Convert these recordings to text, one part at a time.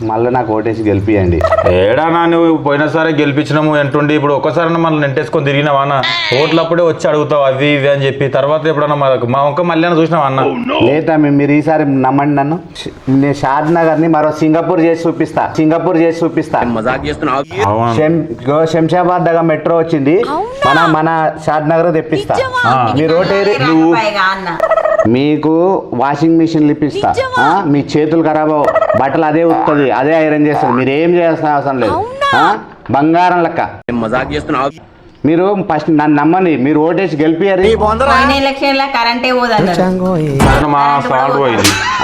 మళ్ళీ నాకు ఓటేసి గెలిపియండి. ఏడానా నువ్వు పోయినసారి గెలిపించినాము ఎంటుండి ఇప్పుడు ఒక్కసారి మనం నెంటేసుకొని తిరిగినావా అన్న? ఓట్లప్పుడే వచ్చి అడుగుతావు అవి ఇవి అని చెప్పి తర్వాత ఎప్పుడన్నా మా మా ఒక్క మళ్ళీ చూసినావా అన్న? లేదా మీరు ఈసారి నమ్మండి నన్ను. నేను షాద్ నగర్ని మరో సింగపూర్ చేసి చూపిస్తా. సింగపూర్ చేసి చూపిస్తా. శంషాబాద్ దగ్గర మెట్రో వచ్చింది. మన మన షాద్ నగర్ తెప్పిస్తా. ఆ. మీరు ఓటేరి నువ్వు అన్న. మీకు వాషింగ్ మిషన్లు ఇప్పిస్తా? మీ చేతులు ఖరాబ్ అవ్వవు. బట్టలు అదే ఉత్తది అదే ఐరన్ చేస్తుంది. మీరు ఏం చేయాల్సిన అవసరం లేదు? బంగారం లెక్క. మీరు ఫస్ట్ నన్ను నమ్మని మీరు ఓటేసి గెలిపియారు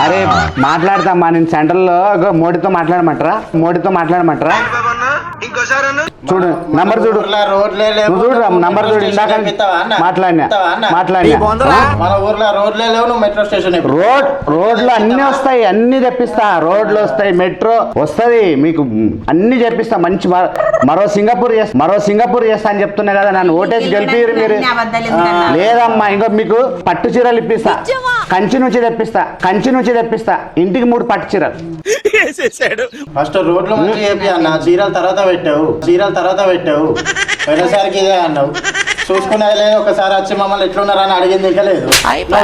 అరే మాట్లాడతామ్మా నేను సెంటర్లో మోడీతో మాట్లాడమంటారా? మోడీతో మాట్లాడమంటారా? చూడు నంబర్ చూడు. రోడ్లే నువ్వు చూడు నంబర్ చూడు ఇందాక మాట్లాడినా మాట్లాడినా. మన ఊర్లో రోడ్లే లేవు నువ్వు మెట్రో స్టేషన్ ఎక్కు. రోడ్ రోడ్లు అన్ని వస్తాయి అన్ని తెప్పిస్తా. రోడ్లు వస్తాయి మెట్రో వస్తది. మీకు అన్ని చెప్పిస్తా మంచి మరో- సింగపూర్ చేస్తా మరో సింగపూర్ చేస్తా అని చెప్తున్నా కదా నన్ను ఓటేసి గెలిపిరు మీరు? లేదమ్మా ఇంకో మీకు పట్టు చీరలు ఇప్పిస్తా. కంచి నుంచి తెప్పిస్తా కంచి నుంచి తెప్పిస్తా. ఇంటికి మూడు పట్టు చీరలు. ఫస్ట్ రోడ్లు మంచి చెప్పి అన్న చీరల తర్వాత పెట్టావు. చీరల తర్వాత పెట్టావు. పోయినసారికి ఇదే అన్నావు. చూసుకునేది లేదు ఒకసారి వచ్చి మమ్మల్ని ఎట్లున్నారని అడిగింది ఇంకా లేదు.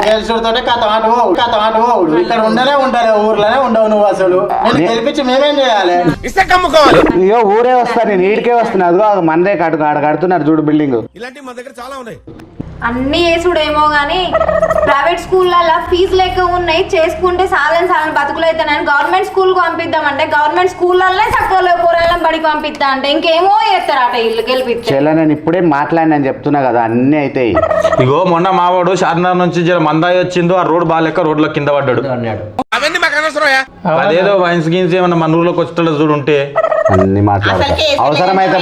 గెలిచుడితోటే కథ మాట పోవు కథ మాట పోవుడు ఇక్కడ ఉండనే ఉండలే ఊర్లోనే ఉండవు నువ్వు అసలు. నేను గెలిపించి మేమేం చేయాలి? అయ్యో ఊరే వస్తా నేను ఈడికే వస్తున్నా. అదిగో మనదే కట్టు ఆడ కడుతున్నారు చూడు బిల్డింగ్. అన్ని చేసుడేమో గానీ ప్రైవేట్ స్కూళ్ళల్లో ఫీజులు ఎక్కువ ఉన్నాయి. చేసుకుంటే సాలని సాలని బతుకులు అవుతానని గవర్నమెంట్ స్కూల్ పంపిద్దామంటే గవర్నమెంట్ స్కూళ్ళల్లో తక్కువ కూరలను బడికి పంపిస్తా అంటే ఇంకేమో చేస్తారట ఇల్లు గెలిపిస్తే చెల్ల నేను ఇప్పుడే మాట్లాడినని చెప్తున్నా కదా అన్నీ అవుతాయి ఇగో మొన్న మావాడు షార్నార్ నుంచి జర మందాయి వచ్చిందో ఆ రోడ్ బాగాలేక రోడ్లో కింద పడ్డాడు. అదేదో వైన్స్ గిన్స్ ఏమన్నా మన ఊర్లోకి వచ్చేటట్టు చూడు ఉంటే. అన్ని మాట్లాడతా. అవసరమైతే.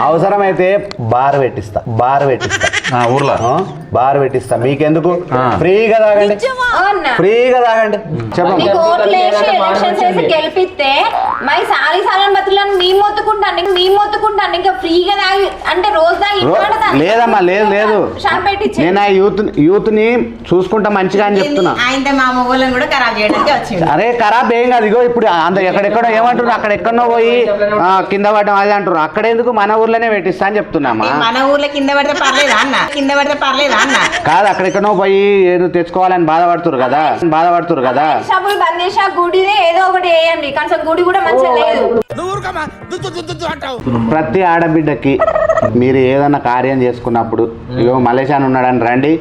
అవసరమైతే బార్ పెట్టిస్తా బార్ పెట్టిస్తా. ఆ ఊర్లో? బార్ పెట్టిస్తా. మీకెందుకు. ఫ్రీగా తాగండి? ఫ్రీగా తాగండి. చెప్పండి. గెలిపిస్తే సాలని మీ మొత్తుకుంటాను మీ మొత్తుకుంటాను ఇంకా ఫ్రీగా తాగి అంటే రోజు తాగి లేదమ్మా లేదు లేదు. నేను ఆ యూత్ యూత్ని చూసుకుంటా మంచిగా అని చెప్తున్నా. ఆయనతో మా మొగోళ్ళని కూడా ఖరాబ్ చేయడానికి వచ్చిండు. అరే ఖరాబ్ ఏం కాదు ఇగో ఇప్పుడు అంత ఎక్కడెక్కడో ఏమంటారు అక్కడ ఎక్కడో పోయి ఆ, కింద పడడం అది అంటారు అక్కడ ఎందుకు మన ఊర్లోనే పెట్టిస్తా అని చెప్తున్నామా? మన ఊర్లో కింద పడితే పర్లేదా అన్న? కింద పడితే పర్లేదా అన్న? కాదు అక్కడెక్కడో పోయి ఏదో తెచ్చుకోవాలని బాధపడుతురు కదా? బాధపడుతురు కదా? షాపులు బంద్ చేసి ఏదో ఒకటి వేయండి. కనీసం గుడి కూడా మంచిగా లేదు. ప్రతి ఆడబిడ్డకి మీరు ఏదైనా కార్యం చేసుకున్నప్పుడు ఇగో మలేషియాన్ ఉన్నాడని రండి.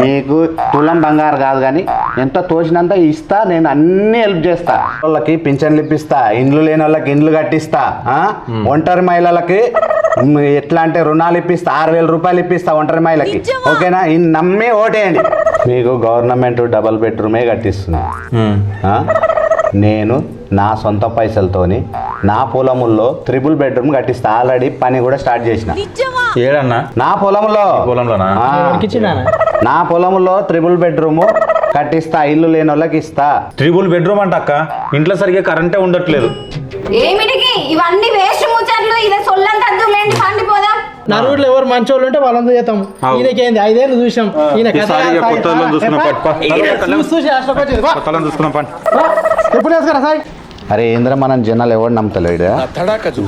మీకు తులం బంగారు కాదు కానీ ఎంత తోచినంత ఇస్తా నేను అన్ని హెల్ప్ చేస్తా. వాళ్ళకి పింఛన్లు ఇప్పిస్తా ఇండ్లు లేని వాళ్ళకి ఇండ్లు కట్టిస్తా ఆ? ఒంటరి మహిళలకి ఎట్లా అంటే రుణాలు ఇప్పిస్తా ఆరు వేల రూపాయలు ఇప్పిస్తా ఒంటరి మహిళకి. ఓకేనా? ఇన్ని నమ్మి ఓటేయండి. మీకు గవర్నమెంట్ డబల్ బెడ్రూమే కట్టిస్తుంది ఆ? నేను నా సొంత పైసలతోని నా పొలముల్లో త్రిబుల్ బెడ్రూమ్ కట్టిస్తా. ఆల్రెడీ పని కూడా స్టార్ట్ చేసిన. ఏడన్నా? నా పొలంలో పొలంలోనా? నా పొలంలో త్రిబుల్ బెడ్రూమ్ కట్టిస్తా. ఇల్లు లేని వాళ్ళకి ఇస్తా. ట్రిబుల్ బెడ్రూమ్ అంట అక్క. ఇంట్లో సరిగ్గా కరెంటే ఉండట్లేదు. ఏమిటికి? ఇవన్నీ వేస్ట్ ముచ్చట్లు. ఇదే సొల్లంత అద్దులేండి పండిపోదాం నా రూట్లో ఎవరు మంచోళ్ళు ఉంటే వాళ్ళంతా చేస్తాం. ఈయనకేంది? ఐదేళ్ళు చూసాం ఈయన చూసుకున్న. చూసుకున్నాం. ఎప్పుడు వేసుకురా సాయి? అరే ఏంద్ర మనం జనాలు ఎవరు నమ్మతలేడు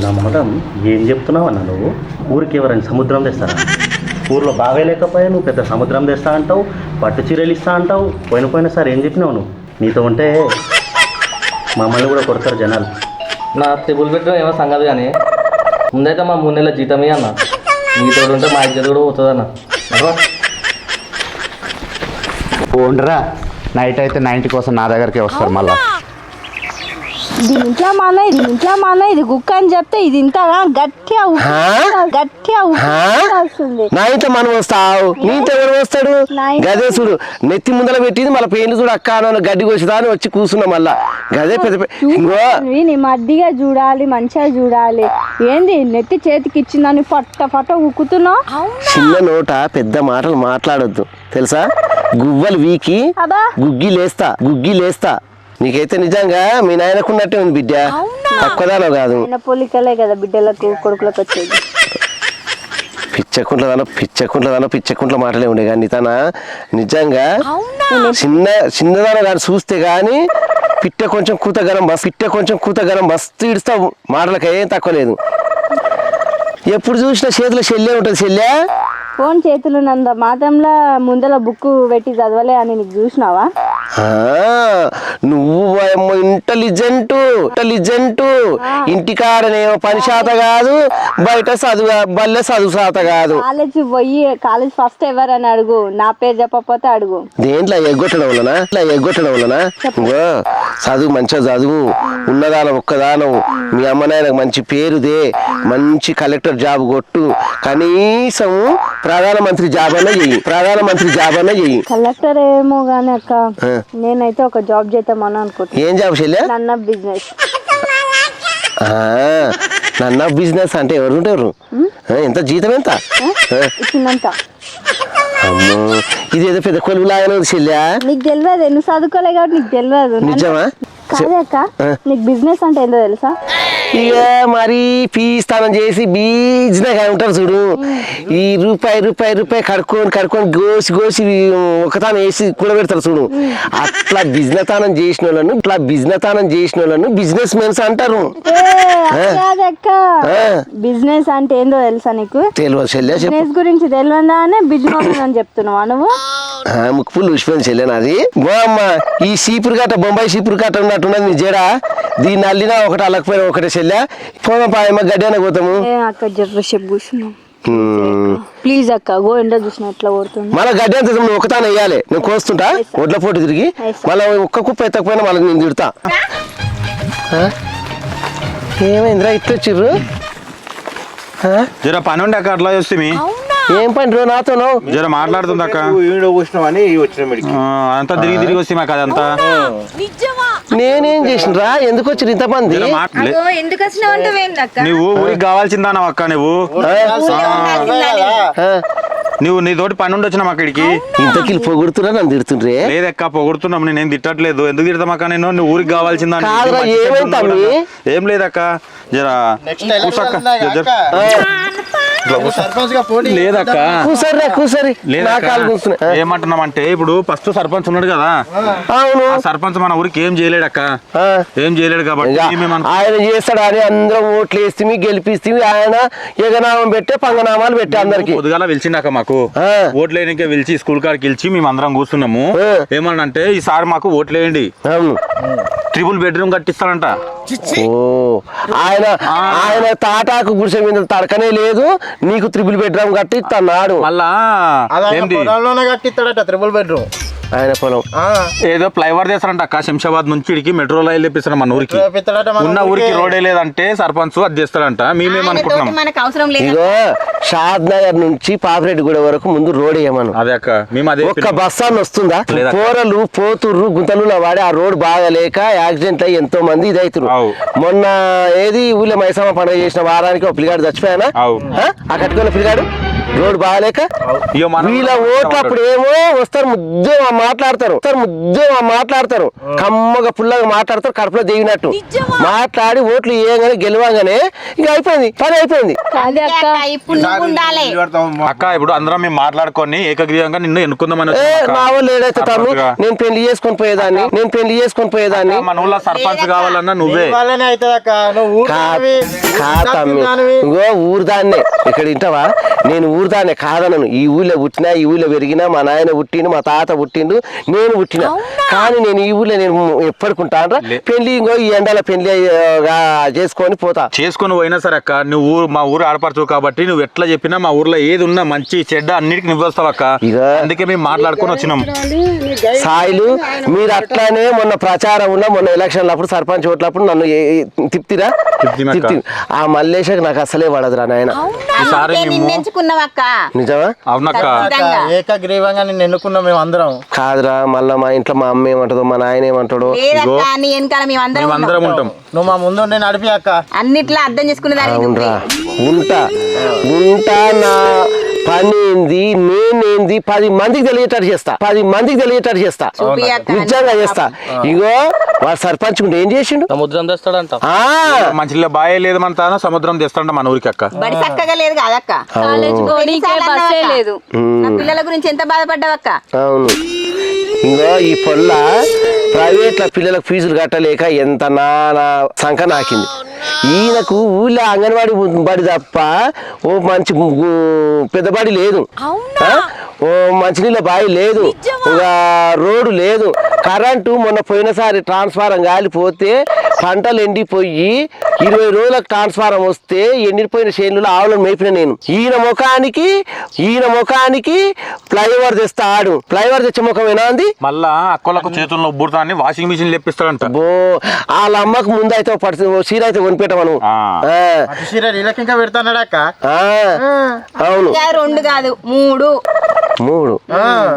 నమ్మడం ఏం చెప్తున్నావు అన్న నువ్వు? ఊరికి ఎవరైనా సముద్రం తెస్తారా? ఊర్లో బాగా లేకపోయా నువ్వు పెద్ద సముద్రం తెస్తా అంటావు పట్టు చీరలు ఇస్తా అంటావు. పోయిన పోయిన సార్ ఏం చెప్పినావు నువ్వు? నీతో ఉంటే మమ్మల్ని కూడా కొడతారు జనాలు. నా ట్రిపుల్ బెడ్రూమ్ ఏమో సంగతి కానీ ముందైతే మా మూడు నెలల జీతమే అన్న. మీతో ఉంటే మా ఇద్దరు కూడా పోతుంది అన్న పోండ్రా. నైట్ అయితే నైన్టీ కోసం నా దగ్గరికి వస్తారు మళ్ళా. దీంట్లో మన ఇది ఇంట్లో మన ఇది కుక్క అని చెప్తే ఇది ఇంతగా గట్టిగా ఉక్కు- గట్టిగా ఉక్కు వస్తుంది నా ఇంత మనం వస్తావు. నీ ఇంత ఎవరు వస్తాడు? గదే చూడు నెత్తి ముందర పెట్టింది మళ్ళీ పేర్లు చూడు అక్క నన్ను గడ్డి కోసిదా అని వచ్చి కూర్చున్నా మళ్ళా. గదే పెద్ద పెద్ద- ఇంకో. చూడాలి, నీ మధ్యగా చూడాలి మంచిగా చూడాలి. ఏంది నెత్తి చేతికి ఇచ్చిందని పట్ట పట్ట ఉక్కుతున్నావు చిన్న నోట పెద్ద మాటలు మాట్లాడొద్దు. తెలుసా? గువ్వలు వీకి అబ్బా. గుగ్గి లేస్తా గుగ్గి లేస్తా. నీకైతే నిజంగా మీ నాయనకున్నట్టే ఉంది బిడ్డ. తక్కువదానో కాదు. పోలికలే కదా బిడ్డలకు కొడుకులకు వచ్చేది. పిచ్చకుంట్లదానో పిచ్చకుంట్లదానో పిచ్చకుంట్ల మాటలే ఉండే కానీ తన నిజంగా చిన్న చిన్నదానో కానీ చూస్తే కానీ పిట్ట కొంచెం కూతగరం బస్ పిట్ట కొంచెం కూతగరం మస్తు ఇడుస్తావు మాటలకు ఏం తక్కువ లేదు. ఎప్పుడు చూసినా చేతిలో చెల్లె ఉంటుంది చెల్లె. ఫోన్ చేతులు నంద మాత్రంలో ముందర బుక్ పెట్టి చదవలే అని నీకు చూసినావా? నువ్వు ఏమో ఇంటెలిజెంట్ ఇంటెలిజెంట్ ఇంటికాడనేమో పని శాత కాదు బయట చదువు బల్లె చదువు శాత కాదు. కాలేజ్ పోయి కాలేజ్ ఫస్ట్ ఎవరు అని అడుగు. నా పేరు చెప్పకపోతే అడుగు. దేంట్లో ఎగ్గొట్టడం వలన ఇట్లా ఎగ్గొట్టడం వలన చదువు మంచిగా చదువు. ఉన్నదానం ఒక్కదానం. మీ అమ్మ నాయనకు మంచి పేరుదే. మంచి కలెక్టర్ జాబ్ కొట్టు. కనీసం ప్రధానమంత్రి జాబ్ అన్నా చెయ్యి. ప్రధానమంత్రి జాబ్ అన్నా చెయ్యి. కలెక్టర్ ఏమో గానీ అక్క. నేనైతే ఒక జాబ్ చేద్దామని అనుకుంటున్నా. ఏం జాబ్ చెల్లె నన్న బిజినెస్. నన్న బిజినెస్ అంటే ఎవరు ఉంటారు? ఎంత జీతం ఎంత? ఇచ్చినంత అమ్మో ఇది ఏదో పెద్ద కొలువు లాగానే ఉంది చెల్లె నీకు తెలియదు నువ్వు చదువుకోలే కాబట్టి నీకు తెలియదు. నిజమా? నీకు బిజినెస్ అంటే ఏందో తెలుసా? ఇక మరి పీ స్నానం చేసి బీజ్నగా ఉంటారు చూడు. ఈ రూపాయి రూపాయి రూపాయి కడుక్కొని కడుక్కొని గోసి గోసి ఒకతానం వేసి కూడబెడతారు చూడు. అట్లా బిజినెస్ తానం చేసిన వాళ్ళను ఇట్లా బిజినెస్ తానం చేసిన వాళ్ళను బిజినెస్ మెన్స్ అంటారు. బిజినెస్ అంటే ఏందో తెలుసా నీకు? తెలియదు చెల్లె బిజినెస్ గురించి తెలియదా అనే బిజినెస్ అని చెప్తున్నావా నువ్వు? ఆ, ముక్కుపులు ఊసిపోయింది చెల్లె నాది. ఈ సీపురు కట్ట బొంబాయి సీపురు కట్ట ఉన్నట్టున్నది నీ జడ. దీన్ని అల్లినా ఒకటి అల్లకపోయినా ఒకటే చెల్లె పోదాం పాయమ్మ గడ్డి పోతాము. అక్క. ప్లీజ్ అక్క గో ఎండ చూసిన ఎట్లా కొడుతుంది? మళ్ళీ గడ్డి అంత నువ్వు ఒకతాను వేయాలి. నేను కోస్తుంటా? ఒడ్ల పోటీ తిరిగి. మళ్ళీ ఒక్క కుప్ప ఎత్తకపోయినా మళ్ళీ నేను తిడతా? ఏమైందిరా ఇట్లా వచ్చిర్రు? జర పని ఉండే అక్క అట్లా చూస్తే ఏం పని రో నాతోను? జర మాట్లాడుతుంది అక్క? ఈడ కూర్చున్నామని వచ్చిన మీడికి. ఆ, అంతా తిరిగి తిరిగి వస్తే మాకు అదంతా. నేనేం చేసినరా? ఎందుకు వచ్చిర్రు ఇంతమంది? ఎందుకు నువ్వు ఊరికి కావాల్సిందానా అక్క నువ్వు ఆ? నువ్వు నీ తోటి పని ఉండి వచ్చినాం అక్కడికి ఇంతకి పొగుడుతురా నన్ను తిడుతుండ్రే? లేదక్క పొగుడుతున్నాం. నేనేం తిట్టట్లేదు. ఎందుకు తిడతాం అక్క నేను? నువ్వు ఊరికి కావాల్సిందా. ఏం లేదక్క. జర లేదక్క. కూసరి? ఏమంటున్నామంటే ఇప్పుడు ఫస్ట్ సర్పంచ్ ఉన్నాడు కదా. అవును. ఆ సర్పంచ్ మన ఊరికి ఏం చేయలేడక్క? ఆ. ఏం చేయలేడు కాబట్టి ఆయన చేస్తాడు అని అందరం ఓట్లు వేస్తే గెలిపిస్తే ఆయన ఎగనామం పెట్టే పంగనామాలు పెట్టే అందరికి. పొద్దుగాల పిలిచిండాక మాకు. ఓట్లు వేయడానికి పిలిచి స్కూల్ కాడికి పిలిచి మేము అందరం కూర్చున్నాము. ఏమనంటే ఈసారి మాకు ఓట్లు వేయండి. అవును. ట్రిపుల్ బెడ్రూమ్ కట్టిస్తారంట. ఓ. ఆయన ఆయన తాటాకు గుడిసె మీద తడకనే లేదు. నీకు త్రిపుల్ బెడ్రూమ్ కట్టి తన్నాడు మళ్ళా కట్టిస్తాడట త్రిబుల్ బెడ్రూమ్. ఆయన పొలం. ఏదో ఫ్లైఓవర్ చేస్తారంట అక్క శంషాబాద్ నుంచి ఇడికి మెట్రో రైలు తెప్పిస్తారు మన ఊరికి. ఉన్న ఊరికి రోడే లేదంటే సర్పంచ్ అది చేస్తాడంట. మేమేమనుకుంటున్నాం ఇగో షాద్ నగర్ నుంచి పాపిరెడ్డిగూడ వరకు ముందు రోడ్ వేయమను. అదే అక్క మేము అదే ఒక్క బస్ అన్న వస్తుందా? లేదా. పోరలు పోతుర్రు గుంతలు వాడి ఆ రోడ్ బాగలేక యాక్సిడెంట్ అయ్యి ఎంతో మంది ఇదైతురు అవు. మొన్న ఏది ఊళ్ళో మైసమ్మ పండుగ చేసిన వారానికి ఒక పిల్లిగాడు చచ్చిపోయానా. ఆ? ఆ కట్టుకున్న పిల్లిగాడు రోడ్ బాగలేక వీళ్ళ ఓట్లు అప్పుడు ఏమో వస్తారు ముద్దు మాట్లాడతారు. ముద్దు మాట్లాడతారు. కమ్మగా పుల్లగా మాట్లాడతారు కడుపులో దిగినట్టు. మాట్లాడి ఓట్లు ఏగానే గెలవగానే ఇక అయిపోయింది పని అయిపోయింది. అక్క. ఇప్పుడు నువ్వు ఉండాలి. అక్క ఇప్పుడు అందరం మేము మాట్లాడుకొని ఏకగ్రీవంగా నిన్ను ఎన్నుకుందామని. మా వాళ్ళు ఏడైతే తమ్మి. నేను పెళ్ళి చేసుకొని పోయేదాన్ని నేను పెళ్ళి చేసుకొని పోయేదాన్ని. మన ఊళ్ళో సర్పంచ్ కావాలన్నా నువ్వే. వాళ్ళనే అవుతుంది అక్క. నువ్వు ఊరు కా దానివి, కా ఊరు తమ్మి దానివి. ఇంకో ఊరు దాన్నే. ఇక్కడ వింటావా? నేను ఊరు దాన్నే కాదనను. ఈ ఊళ్ళో పుట్టినా ఈ ఊళ్ళో పెరిగినా మా నాయన పుట్టిండు మా తాత పుట్టిండు నేను పుట్టినా. కానీ నేను ఈ ఊళ్ళో నేను ఎప్పటికుంటాను పెళ్ళి ఇంకో ఈ ఎండల పెళ్ళి ఆ, చేసుకొని పోతా. చేసుకొని పోయినా సరే అక్క నువ్వు ఊరు మా ఊరు ఆడపడుచు కాబట్టి నువ్వు ఎట్లా చెప్పినా మా ఊర్లో ఏది ఉన్నా మంచి చెడ్డ అన్నిటికి నువ్వు వస్తావు అక్క. అందుకే మేము మాట్లాడుకొని వచ్చినాం. సాయిలు మీరు అట్లానే మొన్న ప్రచారంలో మొన్న ఎలక్షన్లు అప్పుడు సర్పంచ్ ఓట్లప్పుడు నన్ను తిప్తిరా? ఆ మల్లేశకు నాకు అసలే పడదురా నాయన. నిజమా? అవునక్క. ఏకగ్రీవంగా నిన్ను ఎన్నుకున్నాం మేము అందరం. కాదురా మళ్ళా మా ఇంట్లో మా అమ్మ ఏమంటుందో మా నాయన ఏమంటాడో? లేదక్క నీ వెనకాల మేము అందరం మేము అందరం ఉంటాం. నువ్వు మా ముందు నేను నడిపి అక్క. అన్నిట్లా అర్థం చేసుకునే దానికి అవునరా. ఉంటా. ఉంటా నా పని ఏంది నేనేంది పది మందికి తెలియటట్టు చేస్తా. పది మందికి తెలియటట్టు చేస్తా. నిజంగా చేస్తా. ఇగో వాడు సర్పంచ్ ఉంటే ఏం చేసిండు? సముద్రం తెస్తాడంట. ఆ. మంచిగా బాయే లేదు మన తాను సముద్రం తెస్తాంట మన ఊరికి అక్క. బడి చక్కగా లేదు కాదక్క? కాలేజ్ పోనీకే ఎన్నిసార్లు బస్సే అన్నావక్క? లేదు నా పిల్లల గురించి ఎంత బాధపడ్డావక్క? అవును. ఇంకో ఈ పొల్ల ప్రైవేట్ల పిల్లలకు ఫీజులు కట్టలేక ఎంత నానా సంఖ నాకింది. ఈయనకు ఊళ్ళో అంగన్వాడి బడి తప్ప ఓ మంచి గు- పెద్ద బడి లేదు? ఓ మంచినీళ్ళ బావి లేదు. ఒక రోడ్డు లేదు. కరెంటు మొన్న పోయినసారి ట్రాన్స్ఫారం గాలిపోతే పంటలు ఎండిపోయి ఇరవై రోజులకు ట్రాన్స్ఫారం వస్తే ఎండిపోయిన చేనులో ఆవులను మేపిన నేను. ఈయన ముఖానికి ఈయన ముఖానికి ఫ్లైఓవర్ తెస్తా ఆడు ఫ్లైఓవర్ తెచ్చే ముఖమేనా అంది? మళ్ళా అక్కలకు చేతుల్లో ఉబ్బుడుతా అని వాషింగ్ మిషన్ లేపిస్తాడంట బో వాళ్ళ అమ్మకు ముందు అయితే పడుతుంది చీర అయితే కొనిపెట్టమను చీర నీళ్ళకి ఇంకా పెడతాడు అక్క? ఆ, అవును. రెండు కాదు మూడు. మూడు.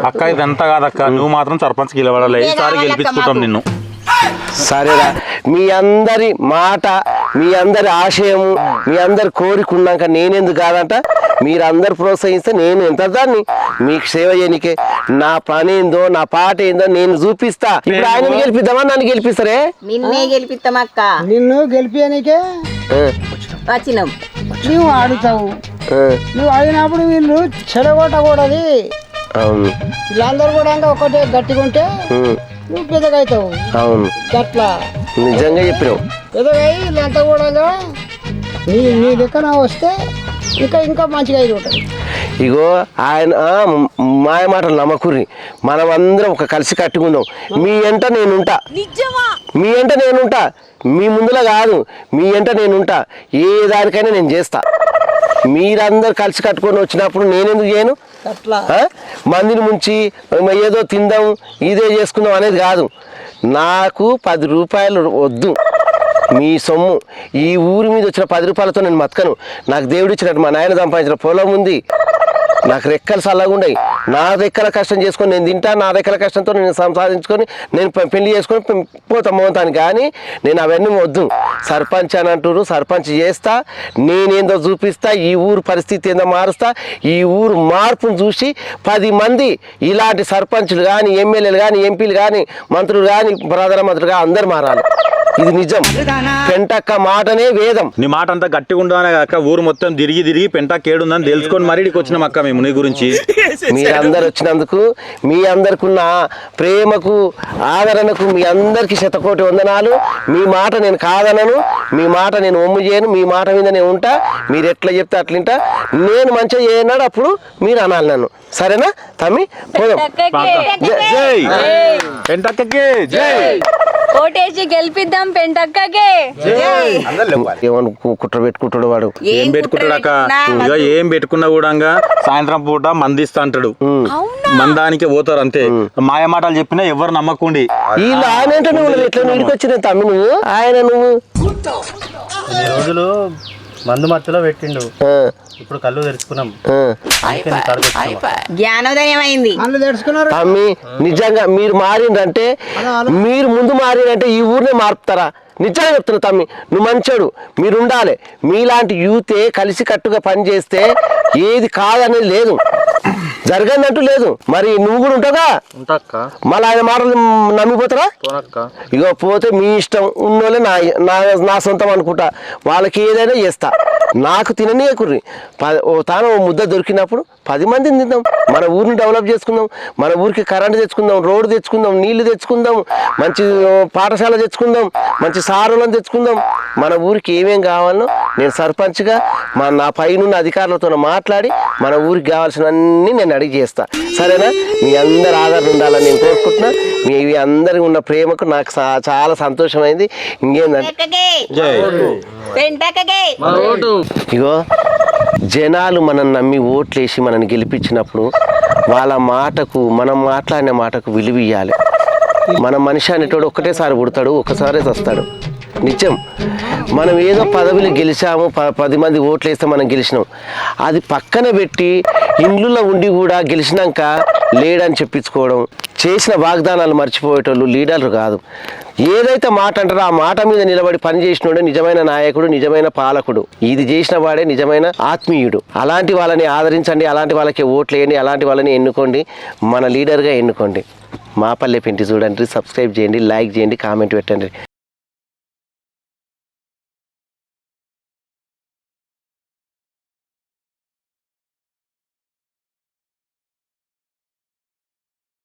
అక్క ఇదంతా కాదక్క. నువ్వు మాత్రం సర్పంచ్ గెలవడాలి. ఈసారి గెలిపించుకుంటాం నిన్ను. సరేరా. మీ అందరి మాట మీ అందరి ఆశయము మీ అందరి కోరిక ఉన్నాక నేనెందుకు కాదంట? మీరందరు ప్రోత్సహిస్తే నేను ఎంత దాన్ని? మీకు సేవ చేయనికే నా పని ఏందో నా పాట ఏందో నేను చూపిస్తా. ఇప్పుడు ఆయన గెలిపిద్దామా నన్ను గెలిపిస్తారే? నిన్నే గెలిపిస్తాం అక్క. నిన్ను గెలిపియనికే? వచ్చినాం. నువ్వు ఆడుతావు. నువ్వు ఆడినప్పుడు వీళ్ళు చెడగొట్టకూడదు. అవును. వీళ్ళందరూ కూడా ఇంకా ఒకటే గట్టిగా ఉంటే నువ్వు పెద్దగా అవుతావు అవును. గట్లా. నిజంగా చెప్పినావు. పెద్దగా వీళ్ళంతా కూడా నీ నీ లెక్కన వస్తే ఇంకా ఇంకా మంచిగా అయి ఉంటుంది ఇగో ఆయన మాయ మాటలు నమ్మకుర్రి. మనం అందరం ఒక కలిసి కట్టుకుందాం. మీ ఎంట నేనుంటా. మీ ఎంట నేనుంటా. మీ ముందులో కాదు మీ ఎంట నేనుంటా. ఏ దానికైనా నేను చేస్తా. మీరందరు కలిసి కట్టుకొని వచ్చినప్పుడు నేనెందుకు చేయను? మందిని ముంచి ఏదో తిందాం ఇదే చేసుకుందాం అనేది కాదు. నాకు పది రూపాయలు వద్దు. మీ సొమ్ము. ఈ ఊరి మీద వచ్చిన పది రూపాయలతో నేను బతకను. నాకు దేవుడు ఇచ్చినట్టు మా నాయన సంపాదించిన పొలం ఉంది. నాకు రెక్కలు చల్లగా ఉన్నాయి నా రెక్కల కష్టం చేసుకొని నేను తింటా నా రెక్కల కష్టంతో నేను సంపాదించుకొని నేను పెళ్ళి చేసుకొని పోతా మోతాను కానీ నేను అవన్నీ వద్దు. సర్పంచ్ అని అంటారు సర్పంచ్ చేస్తా నేనేందో చూపిస్తా ఈ ఊరు పరిస్థితి ఏందో మారుస్తా ఈ ఊరు మార్పును చూసి పది మంది ఇలాంటి సర్పంచులు కానీ ఎమ్మెల్యేలు కానీ ఎంపీలు కానీ మంత్రులు కానీ ప్రధానమంత్రులు కానీ అందరు మారాలి. ఇది నిజం. పెంటక్క మాటనే వేదం. నీ మాట అంతా గట్టిగా ఉండాలి అక్క ఊరు మొత్తం తిరిగి తిరిగి పెంట కేడుందని తెలుసుకొని మరీ ఇక్కడికి వచ్చినాం అక్క మేము నీ గురించి. మీరందరు వచ్చినందుకు మీ అందరికి ఉన్న ప్రేమకు ఆదరణకు మీ అందరికి శతకోటి వందనాలు. మీ మాట నేను కాదనను మీ మాట నేను ఒమ్ము చేయను మీ మాట మీద నేను ఉంటా మీరు ఎట్లా చెప్తే అట్లింటా. నేను మంచిగా చేయనాడు అప్పుడు మీరు అనాలి నన్ను. సరేనా తమ్మి? పోదాం. జై- పెంటక్కకి జై. ఓటేసి గెలిపిద్దాం పెంటక్కకే ఏమను కు- కుట్ర పెట్టుకుంటాడు వాడు? ఏం పెట్టుకుంటాడు అక్క? ఇక ఏం పెట్టుకున్నా కూడా సాయంత్రం పూట మందిస్తా అంటాడు. మందానికి పోతారు అంతే. మాయ మాటలు చెప్పినా ఎవరు నమ్మకుండి. వీళ్ళు ఆయన నువ్వు ఎట్లా నీడికొచ్చిన తమ్మి నువ్వు? ఆయన నువ్వు? రోజులు మందు మత్తులో పెట్టిండు. ఇప్పుడు కళ్ళు తెరుచుకున్నాం. జ్ఞానోదయం అయింది తమ్మి నిజంగా మీరు మారిండ్రంటే మీరు ముందు మారిండ్రంటే ఈ ఊరినే మార్పుతారా నిజంగా చెప్తున్నా తమ్మి నువ్వు మంచోడు మీరు ఉండాలి మీలాంటి యూతే కలిసి కట్టుగా పనిచేస్తే ఏది కాదనేది లేదు. జరగదంటూ లేదు. మరి నువ్వు కూడా ఉంటాక్క. మళ్ళీ ఆయన మాటలు నమ్మిపోతారా? ఇగో పోతే మీ ఇష్టం ఉన్నోళ్ళే నా నా సొంతం అనుకుంటా. వాళ్ళకి ఏదైనా చేస్తా. నాకు తిననీయకుర్రి ప- ఓ తాను ఓ ముద్ద దొరికినప్పుడు పది మందిని తిందాం. మన ఊరిని డెవలప్ చేసుకుందాం. మన ఊరికి కరెంట్ తెచ్చుకుందాం రోడ్డు తెచ్చుకుందాం నీళ్ళు తెచ్చుకుందాం మంచి పాఠశాల తెచ్చుకుందాం మంచి సారులను తెచ్చుకుందాం. మన ఊరికి ఏమేం కావాలనో నేను సర్పంచ్గా మా నా పైనున్న అధికారులతో మాట్లాడి మన ఊరికి కావాల్సినవన్నీ నేను అడిగి చేస్తా. సరేనా? మీ అందరి ఆదరణ ఉండాలని నేను కోరుకుంటున్నా. మీ అందరికి ఉన్న ప్రేమకు నాకు సా- చాలా సంతోషమైంది. ఇంకేందంటే ఇగో జనాలు మనం నమ్మి ఓట్లేసి మనల్ని గెలిపించినప్పుడు వాళ్ళ మాటకు మనం మాట్లాడిన మాటకు విలువ ఇవ్వాలి మన మనిషి అనేటోడు ఒక్కటేసారి పుడతాడు ఒక్కసారే వస్తాడు నిజం. మనం ఏదో పదవిలో గెలిచాము ప- పది మంది ఓట్లు వేస్తే మనం గెలిచినాం. అది పక్కన పెట్టి ఇండ్లలో ఉండి కూడా గెలిచినాక లేడని చెప్పించుకోవడం. చేసిన వాగ్దానాలు మర్చిపోయేటోళ్ళు లీడర్లు కాదు. ఏదైతే మాట అంటారో ఆ మాట మీద నిలబడి పని చేసినోడే నిజమైన నాయకుడు నిజమైన పాలకుడు. ఇది చేసిన వాడే నిజమైన ఆత్మీయుడు. అలాంటి వాళ్ళని ఆదరించండి అలాంటి వాళ్ళకి ఓట్లేయండి అలాంటి వాళ్ళని ఎన్నుకోండి మన లీడర్గా ఎన్నుకోండి. మా పల్లె పెంటి చూడండి సబ్స్క్రైబ్ చేయండి లైక్ చేయండి కామెంట్ పెట్టండి.